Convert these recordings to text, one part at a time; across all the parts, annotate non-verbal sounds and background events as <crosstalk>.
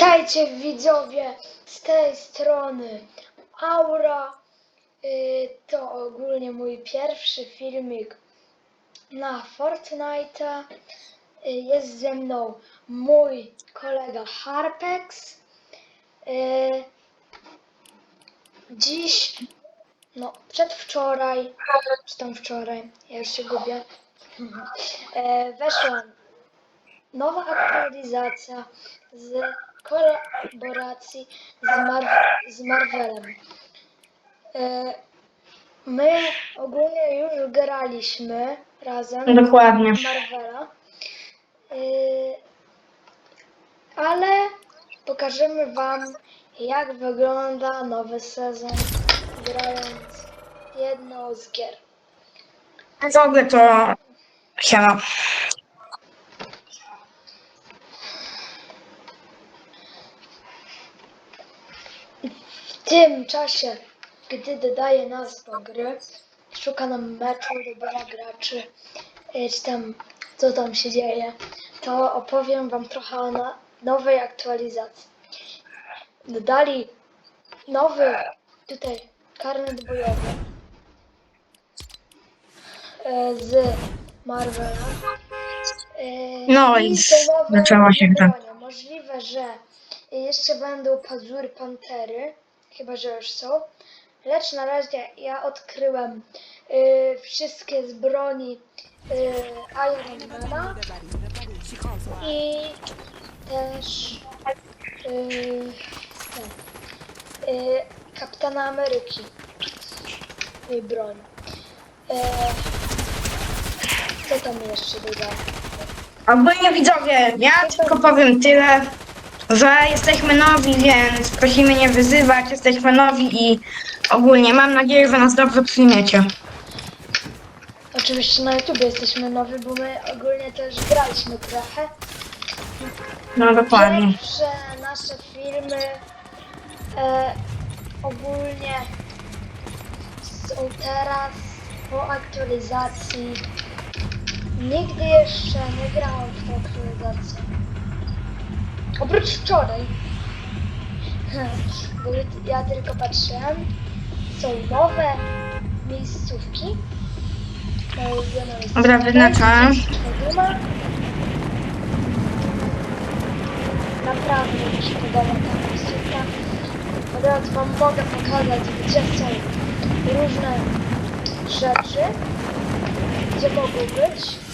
Witajcie widzowie z tej strony Aura. Y, To ogólnie mój pierwszy filmik na Fortnite'a. Y, Jest ze mną mój kolega Harpex. Y, Dziś, no przedwczoraj, czy tam wczoraj, ja już się gubię, <laughs> e, weszła nowa aktualizacja z kolaboracji z, Mar- z Marvelem. E, My ogólnie już graliśmy razem Dokładnie. w Marvela, E, ale pokażemy Wam jak wygląda nowy sezon grając jedną z gier. W ogóle to siema. W tym czasie, gdy dodaje nazwę gry, szuka nam meczu, dobiera graczy, y, czy tam co tam się dzieje, to opowiem Wam trochę o na nowej aktualizacji. Dodali nowy tutaj karnet bojowy y, z Marvela. Y, No i zaczęło się tak. bronie. Możliwe, że jeszcze będą pazury pantery, chyba że już są. Lecz na razie ja odkryłem y, wszystkie z broni y, Ironmana i też y, y, Kapitana Ameryki jej broń. Y, co tam jeszcze dodałem? Ogólnie widzowie, ja tylko powiem tyle, że jesteśmy nowi, więc prosimy nie wyzywać, jesteśmy nowi i ogólnie mam nadzieję, że nas dobrze przyjmiecie. Oczywiście na YouTube jesteśmy nowi, bo my ogólnie też graliśmy trochę. No dokładnie. Pierwsze nasze filmy e, ogólnie są teraz po aktualizacji. Nigdy jeszcze nie grałam w tą aktualizację. Oprócz wczoraj. <laughs> Bo ja tylko patrzyłem. Są nowe miejscówki. Moje ulubione miejscówki. Dobra, wyznaczam. Naprawdę mi się podoba ta miejscówka. Od razu Wam mogę pokazać, gdzie są różne rzeczy, gdzie mogą być.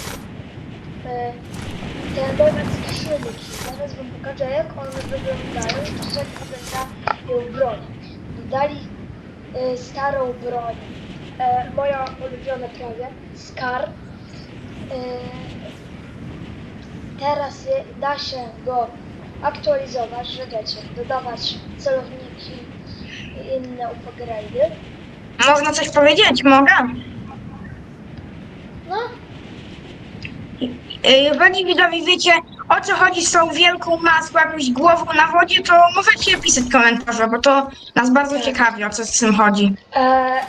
Nowe skrzynki. Zaraz Wam pokażę, jak one wyglądają i jak wyglądają broń. Dodali e, starą broń. E, moja ulubiona prawie, Scar. E, teraz je, da się go aktualizować, że wiecie, dodawać celowniki i inne upgrade'y. Można coś powiedzieć? Mogę? No, Jeżeli widzowie wiecie, o co chodzi z tą wielką maską, jakąś głową na wodzie, to możecie pisać komentarze, bo to nas bardzo ciekawi, o co z tym chodzi. e,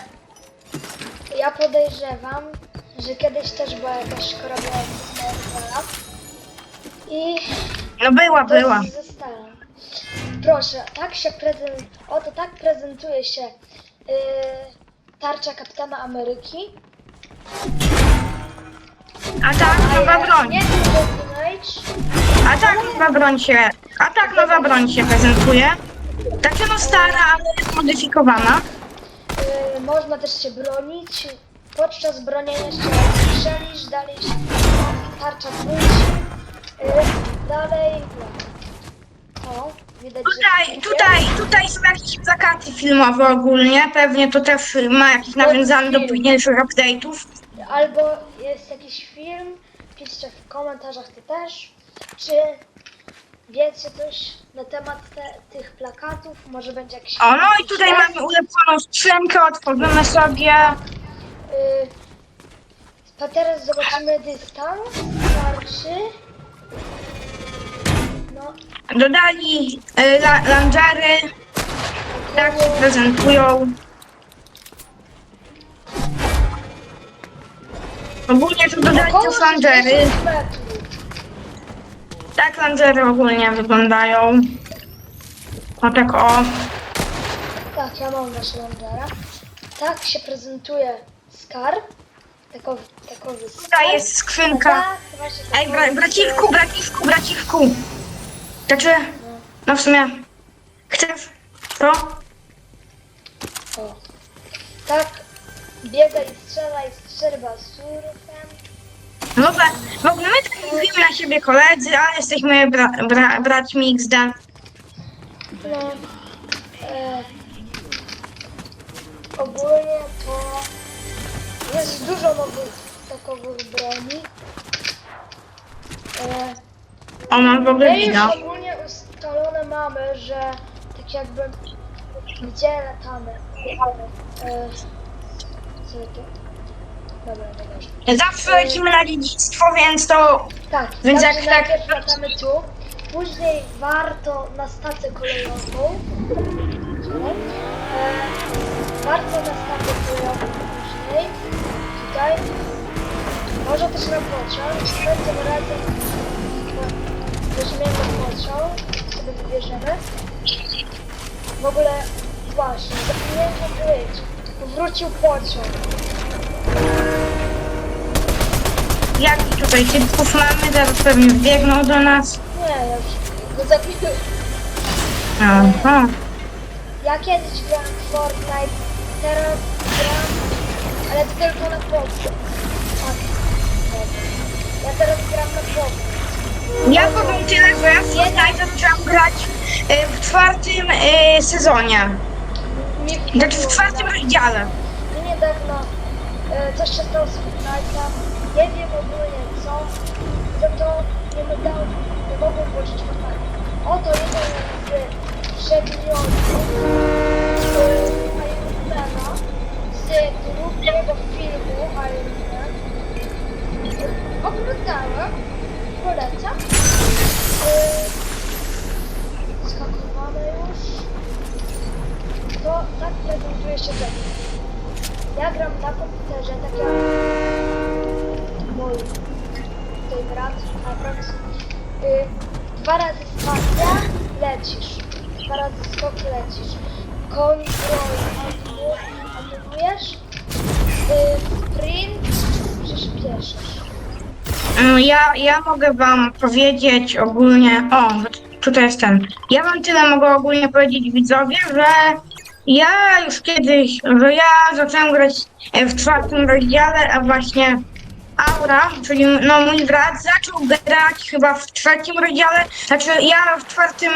ja podejrzewam, że kiedyś też była jakaś z Marvela i No była, była. została. Proszę, tak się prezentuje, oto tak prezentuje się y, tarcza Kapitana Ameryki. A tak, nowa broń. Nie tak nowa broń się, a tak nowa broń się prezentuje. Taka no stara, ale jest modyfikowana. Y, można też się bronić. Podczas bronienia się strzelisz, dalej się tarcza wróci. Y, dalej. O, widać, Tutaj, że tutaj, tutaj są jakieś plakaty filmowe ogólnie. Pewnie to też ma jakieś nawiązane do późniejszych update'ów. Albo film, piszcie w komentarzach ty też. Czy wiecie coś na temat te, tych plakatów? Może będzie jakiś. O, no i tutaj mamy ulepszoną skrzynkę, otworzymy sobie. Y, a teraz zobaczymy dystans. Starczy. No, Dodali y, la, langery, tak się prezentują. Ogólnie to dodali około też langery. 60 metrów. Tak langery ogólnie wyglądają. O tak o. Tak, ja mam nasz Langera. Tak się prezentuje Scar. Takowy, takowy Scar. Tutaj jest skrzynka. Tak, właśnie Ej, takowy bra braciszku, braciszku, braciszku. Znaczy, no w sumie, chcesz to? O. Tak, biega i strzela i strzela surfem. No tak, w ogóle my tak mówimy na siebie koledzy, ale jesteśmy bra bra braćmi XD. No, e, ogólnie to jest dużo nowych takowych broni. E, O, mam w ogóle my już ogólnie ustalone mamy, że tak jakby gdzie latamy. E, co to? Dobra, nieważne. Zawsze lecimy na dziedzictwo, więc to Tak, Więc jak tak- najpierw latamy tu, później warto na stację kolejową. E, warto na stację kolejową później. Tutaj. Może też na pociąg. Będziemy razem. Weźmiemy pociąg. Sobie wybierzemy. W ogóle właśnie, zapomniałem powiedzieć. Wrócił pociąg. Jakich tutaj typków mamy, zaraz pewnie biegną do nas. Nie, ja już go. Aha. Ja kiedyś grałem w Fortnite, teraz gram, ale tylko na powrót. Tak. Ja teraz gram na powrót. Ja powiem tyle, że ja w Fortnite zaczęłam grać e, w czwartym e, sezonie. Znaczy w czwartym rozdziale. Mi niedawno e, coś się stało z Fortnite'em. Nie wiem ogólnie co, za to nie mogę, nie mogę włożyć Fortnite. Oto jeden z przedmiotów Ironmana z drugiego filmu Iron Man. E, Oglądałem, polecam. E, Skakowane już. To tak prezentuje się grę. Ja gram na komputerze, tak jak mój tutaj brat, a brat y, dwa razy spacja, lecisz. Dwa razy skok, lecisz. Kontrol anu- anulujesz. Y, sprint, przyspieszysz. Mm, Ja, ja mogę wam powiedzieć ogólnie, o, tutaj jest ten. Ja wam tyle mogę ogólnie powiedzieć widzowie, że ja już kiedyś, że ja zacząłem grać e, w czwartym rozdziale, a właśnie Aura, czyli no mój brat zaczął grać chyba w trzecim rozdziale, znaczy ja w czwartym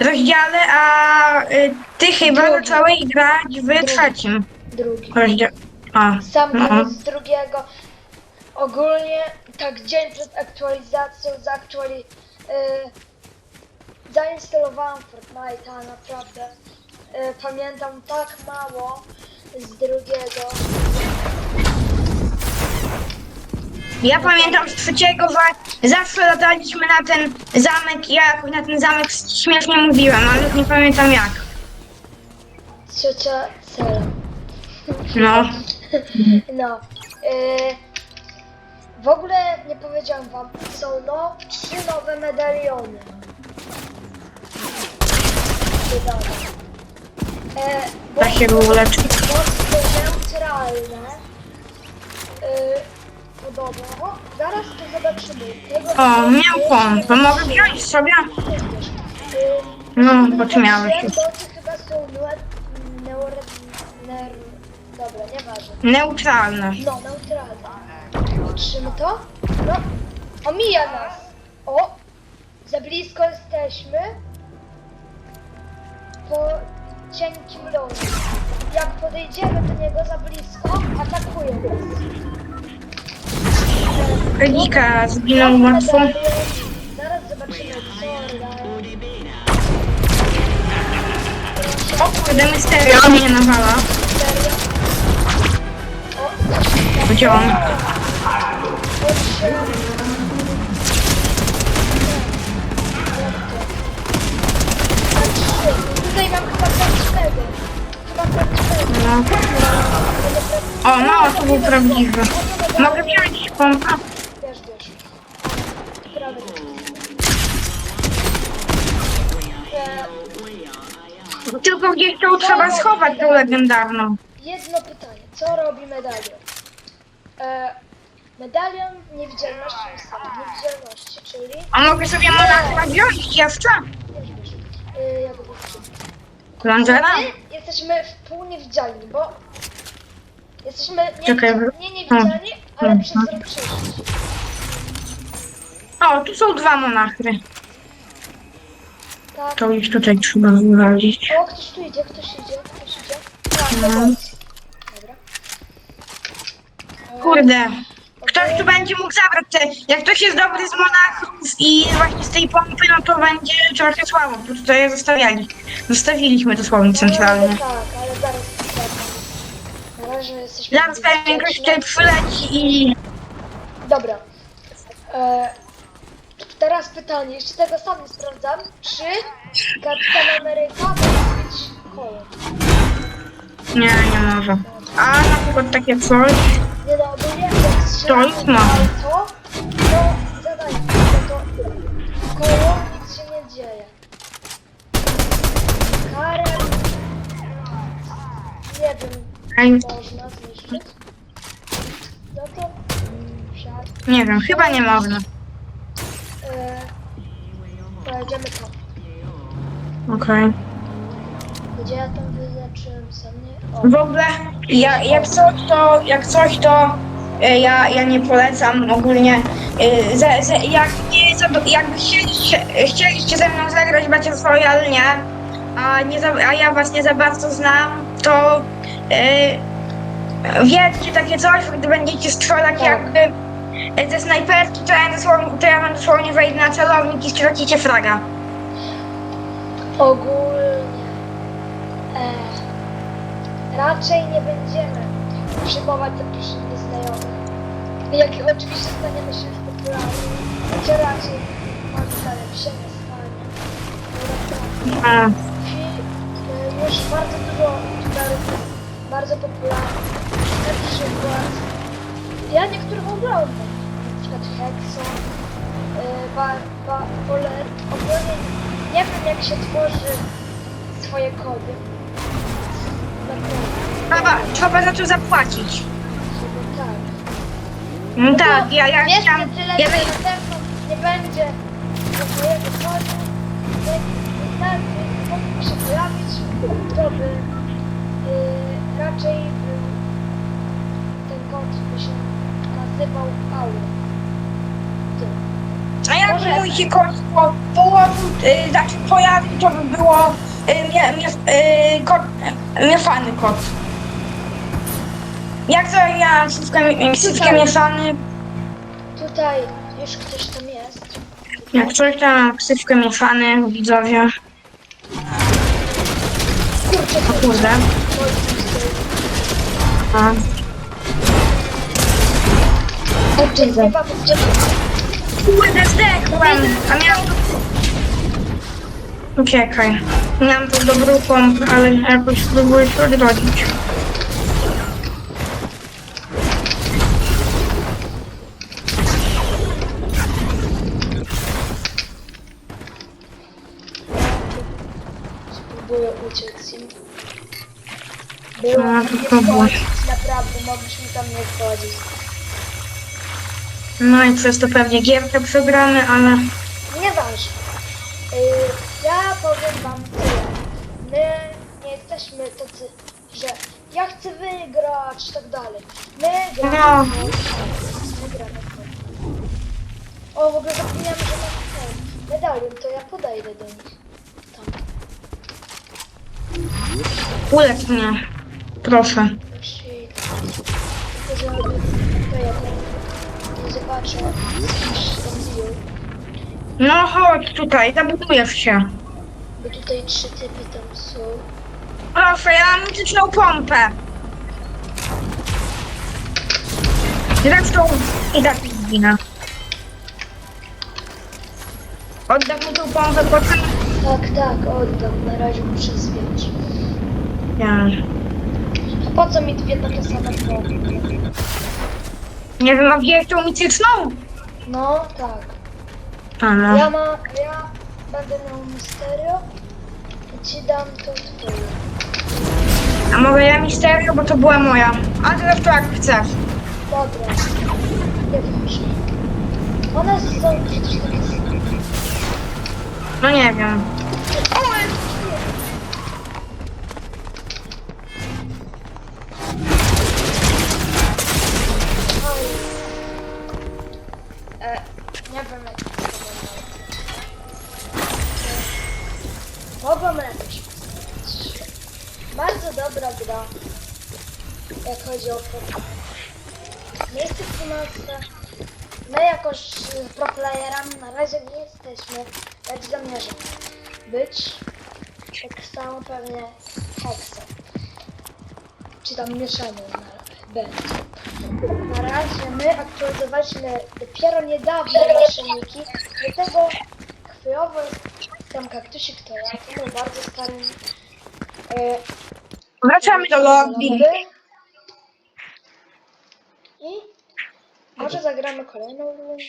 rozdziale, a y, ty chyba Drugim. zacząłeś grać w trzecim Drugi. rozdziale. A, Sam no. z drugiego. Ogólnie tak dzień przed aktualizacją zaktuali... Yy, zainstalowałam Fortnite'a, naprawdę. Yy, pamiętam tak mało z drugiego. Ja pamiętam z trzeciego, że zawsze lataliśmy na ten zamek. Ja jakoś na ten zamek śmiesznie mówiłem, ale już nie pamiętam jak. Trzecia cela. No. No. Yy, w ogóle nie powiedziałam wam, są no trzy nowe medaliony. Dodane. E, bo- Da się mocno neutralne. Yy, podobno. Zaraz to zobaczymy. O, miał pompę. Mogę wziąć sobie? No, bo ty miałeś. Doty chyba są neur... neur... neur... Dobra, nieważne. Neutralne. No, neutralne. Patrzymy to? No, omija nas. O, za blisko jesteśmy. Po cienkim lądzie. Jak podejdziemy do niego za blisko, atakuje nas. Regika zginął łatwo. Zaraz zobaczymy, co daje. O kurde, Mysterio mnie nawala. Gdzie on? Tutaj mam chyba 4. No. O, no, to był prawdziwy. Mogę wziąć pompę? E, Tylko gdzieś to trzeba schować tą legendarną. Jedno pytanie. Co robi medalion? E, medalion niewidzialności ustawi. Niewidzialności, czyli... A mogę sobie monarcha wziąć jeszcze? E, jak to powiedzieć? Langera? My jesteśmy w pół niewidzialni, bo... Jesteśmy nie, Czekaj, nie niewidzialni, ale przez rok przejść. O, tu są dwa monachry. Tak. To już tutaj trzeba wywalić. O, ktoś tu idzie, ktoś idzie, ktoś idzie. Tak, No. dobra. Dobra. Kurde. Ktoś tu będzie mógł zabrać te... Jak ktoś jest dobry z monachów i właśnie z tej pompy, no to będzie trochę słabo, bo tutaj zostawiali. Zostawiliśmy dosłownie centralnie. No, tak, ale zaraz. Na razie jesteśmy... Zaraz pewnie ktoś tutaj przyleci i... Dobra. E, teraz pytanie, jeszcze tego sam nie sprawdzam. Czy Kapitan Ameryka może być koło? Nie, nie może. A na przykład takie coś... To już ma. to, to zadaj, to, to koło nic się nie dzieje. Karem, Ej, można zniszczyć. No to, siad. Nie wiem, chyba nie można. E, pojedziemy tam. Okej. Gdzie ja tam nie? O, W ogóle, ja, jak coś to, jak coś to e, ja, ja nie polecam ogólnie. e, Ze, ze, jak nie, za- jakby chcieliście, chcieliście ze mną zagrać Battle Royale, nie? A, nie za, a ja was nie za bardzo znam, to e, wiedzcie takie coś, gdy będziecie strzelać Tak. jakby e, ze snajperki, to ja, dosłownie, to ja wam dosłownie wejdę na celownik i stracicie fraga. ogólnie. E, raczej nie będziemy przyjmować zaproszeń znajomych. Jak oczywiście staniemy się popularni, to raczej zdaniem się nie stanie. A, już bardzo dużo youtuberów bardzo popularnych. Na przykład ja niektórych oglądam. Na przykład Hexon, e, ba, ba, Poler. Ogólnie nie wiem jak się tworzy swoje kody. Trzeba, trzeba za to zapłacić. Chyba tak. No tak, ja, ja Wiesz, chciałam... tyle, Ja, pewno nie będzie kodu. Wystarczy, mógłby się pojawić, to by yy, raczej ten kod by się nazywał Aura. Tyle. A jak Może- mój się kot po połowu, y, znaczy pojawił, to by było y, mie, mie, y, kot, y, mieszany kot. Jak to ja ksywkę, ksywkę mieszany, Tutaj już ktoś tam jest. jak coś tam ksywkę mieszany, widzowie. Kurczę, O kurde. A. O kurde. Chyba będzie Kurde, zdechłem, a miał... Uciekaj. Miałam tu dobrą pompę, ale jakoś spróbuję się odrodzić. Było No, nie to wchodzić, naprawdę, mogliśmy tam nie wchodzić. No i przez to pewnie gierkę przegramy, ale... Nieważne. Yy, ja powiem wam tyle. My nie jesteśmy tacy, że ja chcę wygrać i tak dalej. My gramy No. w to. My gramy w to. O, w ogóle zapomniałem, że mam ten medalion, to ja podejdę do nich. Tam. Ulecz mnie. Proszę. No chodź tutaj, zabudujesz się. Bo tutaj trzy typy tam są. Proszę, ja mam mityczną pompę. Zresztą i tak mi zginę. Oddam mu tą pompę, potem... Tak, tak, oddam. Na razie muszę zwiać. Ja. Po co mi dwie takie same kroki? Nie wiem, a wziąłeś tą mityczną? No, tak. A no. Ja ma, ja będę miał Mysterio. ci dam to twoje. A mogę ja misterię, bo to była moja. A zresztą jak chcesz. Dobra. Nie ważne. One są przecież takie same. No nie wiem. Tak samo pewnie Hexa. Czy tam mieszanie na będzie. Na razie my aktualizowaliśmy dopiero niedawno naszyjniki, dlatego chwilowo tam kaktusik to ja, to był bardzo stary. E, Wracamy do lobby. I może zagramy kolejną rundę.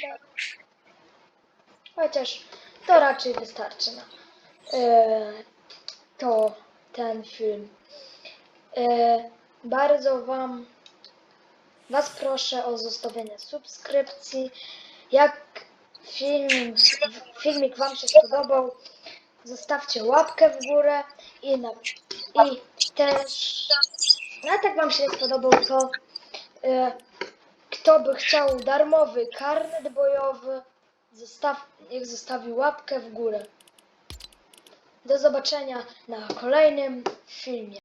Chociaż to raczej wystarczy na e, to ten film. E, bardzo Wam Was proszę o zostawienie subskrypcji. Jak film, filmik Wam się spodobał, zostawcie łapkę w górę i, na, i też nawet jak Wam się nie spodobał, to e, kto by chciał darmowy karnet bojowy, zostaw, niech zostawi łapkę w górę. Do zobaczenia na kolejnym filmie.